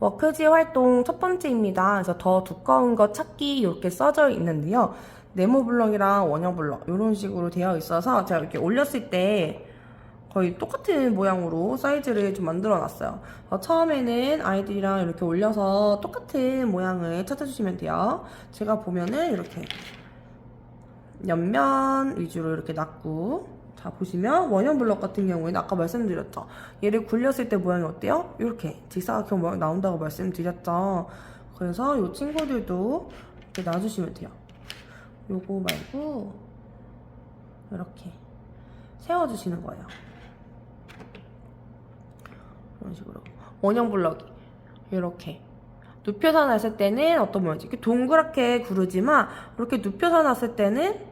워크지 활동 첫 번째입니다. 그래서 더 두꺼운 거 찾기 이렇게 써져 있는데요. 네모 블럭이랑 원형 블럭 이런 식으로 되어 있어서 제가 이렇게 올렸을 때 거의 똑같은 모양으로 사이즈를 좀 만들어 놨어요. 어, 처음에는 아이들이랑 이렇게 올려서 똑같은 모양을 찾아주시면 돼요. 제가 보면은 이렇게 옆면 위주로 이렇게 놨고 자 보시면 원형 블럭 같은 경우에는 아까 말씀드렸죠 얘를 굴렸을 때 모양이 어때요? 이렇게 직사각형 모양 나온다고 말씀드렸죠 그래서 이 친구들도 이렇게 놔주시면 돼요 요거 말고 이렇게 세워주시는 거예요 이런 식으로 원형 블럭이 이렇게 눕혀서 놨을 때는 어떤 모양이지? 동그랗게 구르지만 이렇게 눕혀서 놨을 때는 어?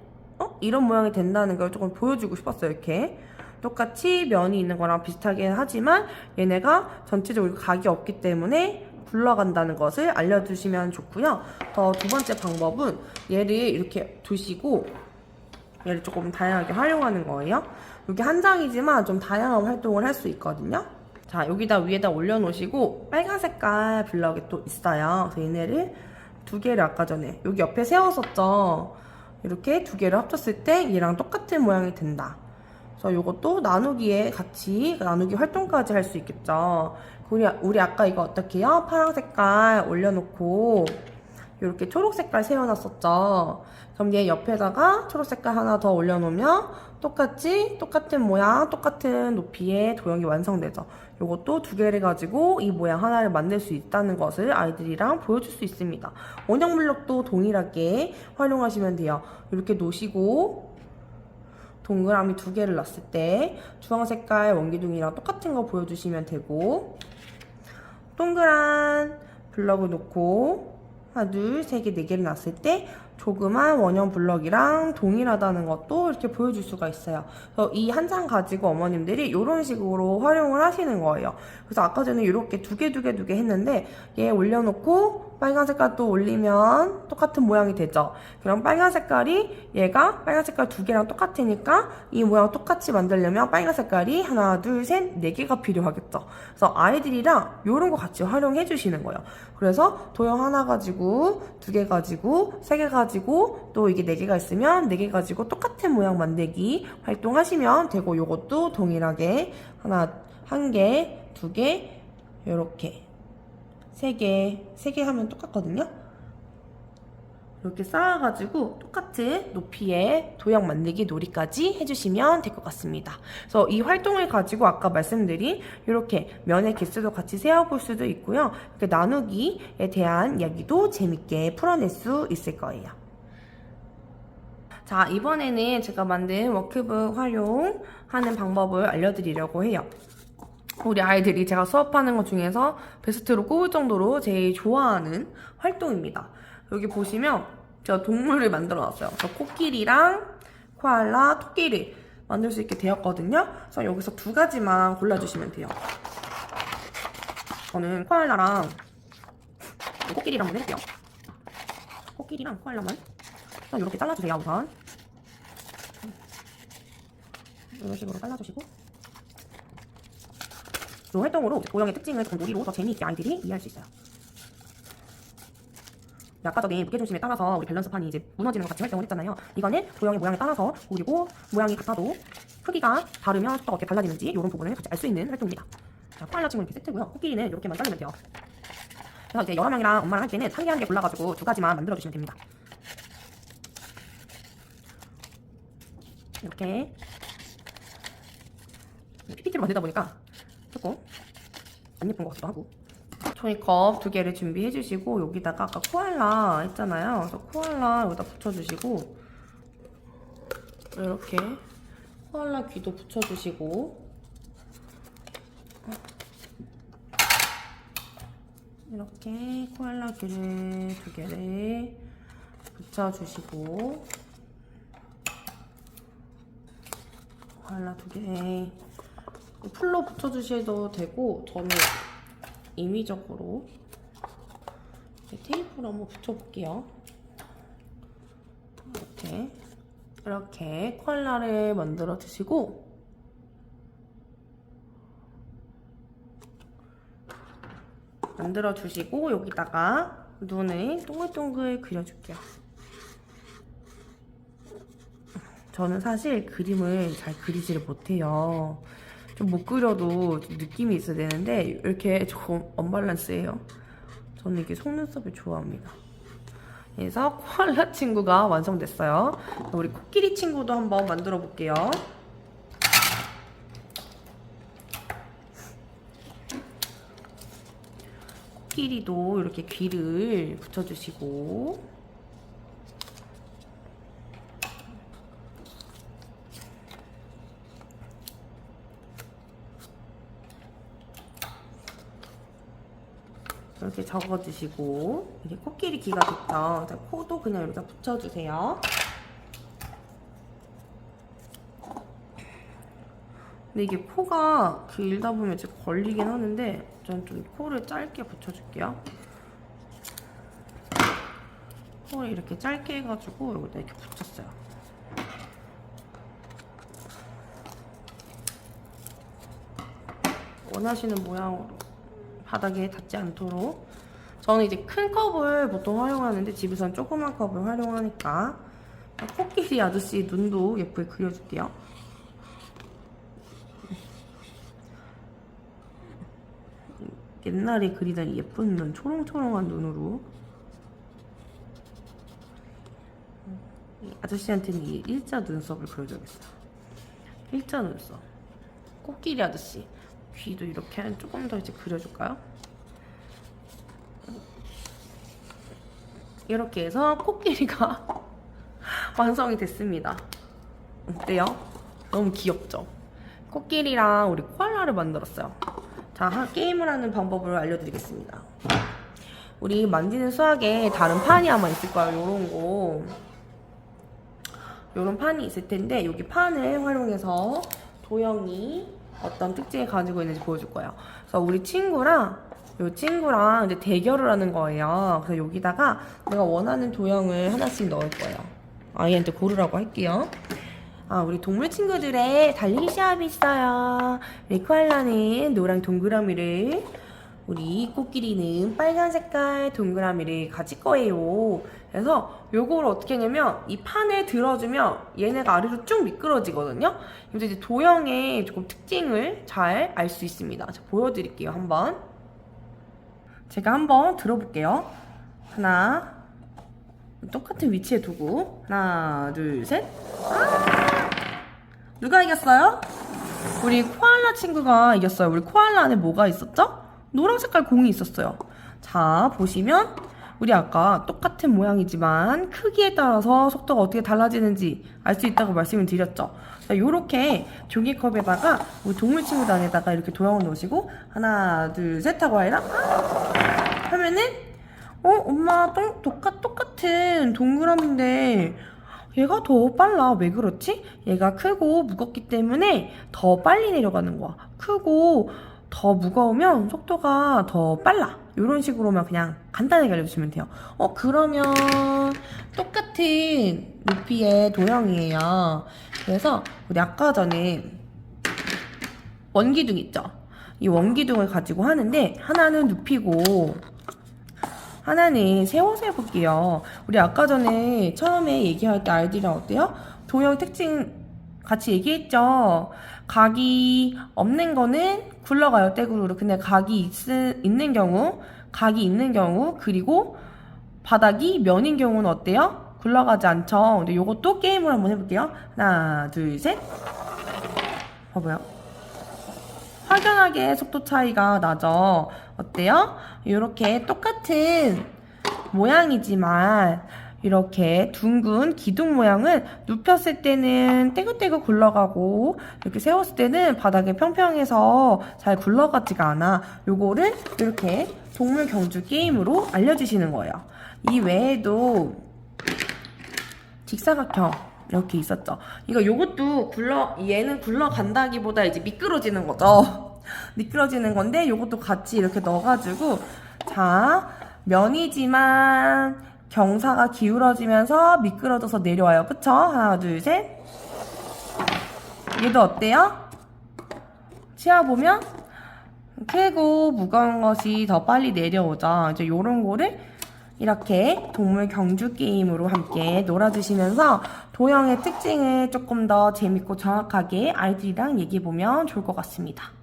이런 모양이 된다는 걸 조금 보여주고 싶었어요. 이렇게 똑같이 면이 있는 거랑 비슷하게 하지만 얘네가 전체적으로 각이 없기 때문에 굴러간다는 것을 알려주시면 좋고요. 더 두 번째 방법은 얘를 이렇게 두시고 얘를 조금 다양하게 활용하는 거예요. 이게 한 장이지만 좀 다양한 활동을 할 수 있거든요. 자, 여기다 위에다 올려놓으시고 빨간 색깔 블럭이 또 있어요. 그래서 얘네를 두 개를 아까 전에 여기 옆에 세웠었죠. 이렇게 두 개를 합쳤을 때 얘랑 똑같은 모양이 된다. 그래서 이것도 나누기에 같이 나누기 활동까지 할 수 있겠죠. 우리, 우리 아까 이거 어떻게 해요? 파란 색깔 올려놓고 이렇게 초록 색깔 세워놨었죠. 그럼 얘 옆에다가 초록 색깔 하나 더 올려놓으면 똑같이 똑같은 모양, 똑같은 높이의 도형이 완성되죠. 이것도 두 개를 가지고 이 모양 하나를 만들 수 있다는 것을 아이들이랑 보여줄 수 있습니다. 원형 블럭도 동일하게 활용하시면 돼요. 이렇게 놓으시고 동그라미 두 개를 놨을 때 주황 색깔 원기둥이랑 똑같은 거 보여주시면 되고 동그란 블럭을 놓고 하나, 둘, 세 개, 네 개를 놨을 때 조그만 원형 블럭이랑 동일하다는 것도 이렇게 보여줄 수가 있어요. 그래서 이 한 장 가지고 어머님들이 이런 식으로 활용을 하시는 거예요. 그래서 아까 전에 이렇게 두 개, 두 개, 두 개 했는데 얘 올려놓고 빨간 색깔 또 올리면 똑같은 모양이 되죠. 그럼 빨간 색깔이 얘가 빨간 색깔 두 개랑 똑같으니까 이 모양 똑같이 만들려면 빨간 색깔이 하나, 둘, 셋, 네 개가 필요하겠죠. 그래서 아이들이랑 이런 거 같이 활용해 주시는 거예요. 그래서 도형 하나 가지고 두 개 가지고 세 개 가지고 또 이게 네 개가 있으면 네 개 가지고 똑같은 모양 만들기 활동하시면 되고 요것도 동일하게 하나 한 개, 두 개, 요렇게 세 개, 세개 하면 똑같거든요. 이렇게 쌓아가지고 똑같은 높이의 도형 만들기 놀이까지 해주시면 될 것 같습니다. 그래서 이 활동을 가지고 아까 말씀드린 이렇게 면의 개수도 같이 세어볼 수도 있고요. 이렇게 나누기에 대한 이야기도 재밌게 풀어낼 수 있을 거예요. 자, 이번에는 제가 만든 워크북 활용하는 방법을 알려드리려고 해요. 우리 아이들이 제가 수업하는 것 중에서 베스트로 꼽을 정도로 제일 좋아하는 활동입니다. 여기 보시면 제가 동물을 만들어 놨어요. 저 코끼리랑 코알라, 토끼를 만들 수 있게 되었거든요. 그래서 여기서 두 가지만 골라주시면 돼요. 저는 코알라랑 코끼리랑 한번 해볼게요. 코끼리랑 코알라만 일단 이렇게 잘라주세요, 우선. 이런 식으로 잘라주시고 이 활동으로 도형의 특징을 더 놀이로 더 재미있게 아이들이 이해할 수 있어요. 아까적인 무게중심에 따라서 우리 밸런스판이 이제 무너지는 것 같이 활동을 했잖아요. 이거는 도형의 모양에 따라서 그리고 모양이 같아도 크기가 다르면 속도가 어떻게 달라지는지 이런 부분을 같이 알 수 있는 활동입니다. 자, 코알라 친구는 이렇게 세트고요. 코끼리는 이렇게만 자르면 돼요. 그래서 이제 여러 명이랑 엄마랑 할 때는 한 개 한 개 골라가지고 두 가지만 만들어주시면 됩니다. 이렇게 PPT로 만들다 보니까 조금 안 예쁜 것 같기도 하고. 종이컵 두 개를 준비해 주시고 여기다가 아까 코알라 했잖아요. 그래서 코알라 여기다 붙여주시고 이렇게 코알라 귀도 붙여주시고. 이렇게 코알라 귀를 두 개를 붙여주시고 코알라 두 개 풀로 붙여주셔도 되고 저는 임의적으로 테이프로 한번 붙여볼게요. 이렇게 이렇게 콜라를 만들어 주시고 만들어 주시고 여기다가 눈을 동글동글 그려줄게요. 저는 사실 그림을 잘 그리지를 못해요. 좀 못 그려도 좀 느낌이 있어야 되는데 이렇게 조금 언밸런스해요. 저는 이게 속눈썹을 좋아합니다. 그래서 코알라 친구가 완성됐어요. 우리 코끼리 친구도 한번 만들어 볼게요. 코끼리도 이렇게 귀를 붙여주시고 이렇게 적어주시고 이게 코끼리 귀가 됐죠. 자, 코도 그냥 여기다 붙여주세요. 근데 이게 코가 길다 보면 이제 걸리긴 하는데 전 좀 코를 짧게 붙여줄게요. 코를 이렇게 짧게 해가지고 여기다 이렇게 붙였어요. 원하시는 모양으로 바닥에 닿지 않도록 저는 이제 큰 컵을 보통 활용하는데 집에서는 조그만 컵을 활용하니까 코끼리 아저씨 눈도 예쁘게 그려줄게요. 옛날에 그리던 이 예쁜 눈, 초롱초롱한 눈으로 이 아저씨한테는 이 일자 눈썹을 그려줘야겠어요. 일자 눈썹. 코끼리 아저씨. 귀도 이렇게 조금 더 이제 그려줄까요? 이렇게 해서 코끼리가 완성이 됐습니다. 어때요? 너무 귀엽죠? 코끼리랑 우리 코알라를 만들었어요. 자, 하- 게임을 하는 방법을 알려드리겠습니다. 우리 만지는 수학에 다른 판이 아마 있을 거예요. 요런 거. 요런 판이 있을 텐데, 여기 판을 활용해서 도형이 어떤 특징을 가지고 있는지 보여줄 거예요. 그래서 우리 친구랑 요 친구랑 이제 대결을 하는 거예요. 그래서 여기다가 내가 원하는 도형을 하나씩 넣을 거예요. 아이한테 고르라고 할게요. 아, 우리 동물 친구들의 달리기 시합이 있어요. 우리 코알라는 노랑 동그라미를, 우리 코끼리는 빨간 색깔 동그라미를 가질 거예요. 그래서 요거를 어떻게 하냐면 이 판에 들어주면 얘네가 아래로 쭉 미끄러지거든요. 이제 도형의 조금 특징을 잘 알 수 있습니다. 자, 보여드릴게요, 한번. 제가 한번 들어볼게요. 하나, 똑같은 위치에 두고 하나, 둘, 셋. 누가 이겼어요? 우리 코알라 친구가 이겼어요. 우리 코알라 안에 뭐가 있었죠? 노란 색깔 공이 있었어요. 자, 보시면 우리 아까 똑같은 모양이지만 크기에 따라서 속도가 어떻게 달라지는지 알 수 있다고 말씀을 드렸죠. 자, 요렇게 종이컵에다가 우리 동물 친구들 안에다가 이렇게 도형을 넣으시고 하나, 둘, 셋 하고 아이랑 하면은 어, 엄마 똥, 똑같, 똑같은 동그라미인데 얘가 더 빨라. 왜 그렇지? 얘가 크고 무겁기 때문에 더 빨리 내려가는 거야. 크고 더 무거우면 속도가 더 빨라. 이런 식으로만 그냥 간단하게 알려주시면 돼요. 어, 그러면 똑같은 높이의 도형이에요. 그래서 우리 아까 전에 원기둥 있죠? 이 원기둥을 가지고 하는데 하나는 눕히고 하나는 세워서 해볼게요. 우리 아까 전에 처음에 얘기할 때 아이디랑 어때요? 도형 특징 같이 얘기했죠. 각이 없는 거는 굴러가요, 떼구르르. 근데 각이 있, 있는 경우, 각이 있는 경우, 그리고 바닥이 면인 경우는 어때요? 굴러가지 않죠. 근데 요것도 게임을 한번 해볼게요. 하나, 둘, 셋. 봐봐요. 확연하게 속도 차이가 나죠. 어때요? 이렇게 똑같은 모양이지만 이렇게 둥근 기둥 모양은 눕혔을 때는 떼굴떼굴 굴러가고 이렇게 세웠을 때는 바닥에 평평해서 잘 굴러가지가 않아. 요거를 이렇게 동물 경주 게임으로 알려주시는 거예요. 이 외에도 직사각형 이렇게 있었죠. 이거 요것도 굴러 얘는 굴러간다기보다 이제 미끄러지는 거죠. 미끄러지는 건데 요것도 같이 이렇게 넣어가지고 자 면이지만 경사가 기울어지면서 미끄러져서 내려와요. 그쵸? 하나 둘 셋. 얘도 어때요? 치아 보면 크고 무거운 것이 더 빨리 내려오죠. 이제 요런 거를 이렇게 동물 경주 게임으로 함께 놀아주시면서 도형의 특징을 조금 더 재밌고 정확하게 아이들이랑 얘기해보면 좋을 것 같습니다.